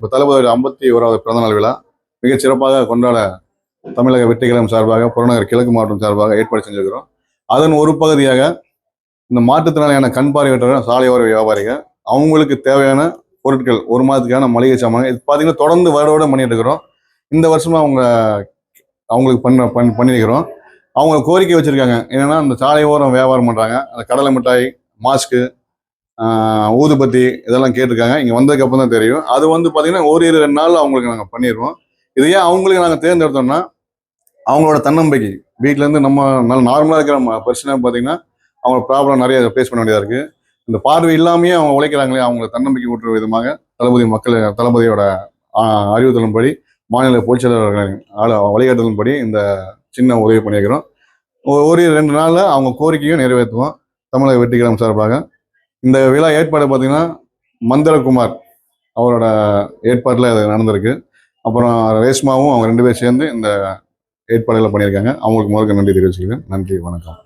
இப்போ தளபதி ஐம்பத்தி ஓராவது பிறந்தநாள் விழா மிகச் சிறப்பாக கொண்டாட தமிழக வெற்றிக்கழகம் சார்பாக புறநகர் கிழக்கு மாவட்டம் சார்பாக ஏற்பாடு செஞ்சிருக்கிறோம். அதன் ஒரு பகுதியாக இந்த மாற்றுத்திறனாளியான கண் பார்வையற்ற சாலையோர வியாபாரிகள் அவங்களுக்கு தேவையான பொருட்கள் ஒரு மாதத்துக்கான மளிகை சாமான் இது பார்த்தீங்கன்னா தொடர்ந்து வருட பண்ணிட்டு இருக்கிறோம். இந்த வருஷமாக அவங்க அவங்களுக்கு பண்ண பண் பண்ணியிருக்கிறோம் அவங்க கோரிக்கை வச்சுருக்காங்க. என்னென்னா இந்த சாலையோரம் வியாபாரம் பண்ணுறாங்க அந்த கடலை மிட்டாய் மாஸ்க்கு ஊதுபத்தி இதெல்லாம் கேட்டிருக்காங்க. இங்கே வந்ததுக்கப்புறம் தான் தெரியும். அது வந்து பார்த்தீங்கன்னா ஒரு இரு ரெண்டு நாள் அவங்களுக்கு நாங்கள் பண்ணிடுவோம் இது ஏன் அவங்களுக்கு நாங்கள் தேர்ந்தெடுத்தோம்னா அவங்களோட தன்னம்பிக்கை. வீட்டிலேருந்து நம்ம நல்ல நார்மலாக இருக்கிற பிரச்சனை பார்த்தீங்கன்னா அவங்க ப்ராப்ளம் நிறைய ஃபேஸ் பண்ண வேண்டியதாக இருக்குது இந்த பார்வை இல்லாமையே அவங்க உழைக்கிறாங்களே அவங்கள தன்னம்பிக்கை ஊட்டுற விதமாக தளபதி மக்கள் தளபதியோட ஆஹ், அறிவுறுத்தலின்படி மாநில பொதுச்செயலாளர்கள் ஆள வழிகாட்டுதலின்படி இந்த சின்ன உதவி பண்ணியிருக்கிறோம். ஒரு ரெண்டு நாளில் அவங்க கோரிக்கையும் நிறைவேற்றுவோம். தமிழக வெற்றிக்கிழமை சார்பாக. இந்த விழா ஏற்பாடு பார்த்தீங்கன்னா மந்திரகுமார் அவரோட ஏற்பாட்டில் அது நடந்திருக்கு. அப்புறம் ரேஷ்மாவும் அவங்க ரெண்டு பேரும் சேர்ந்து இந்த ஏற்பாடுகளை பண்ணியிருக்காங்க. அவங்களுக்கு முதல்ல நன்றி தெரிவிச்சுக்கிறேன். நன்றி வணக்கம்.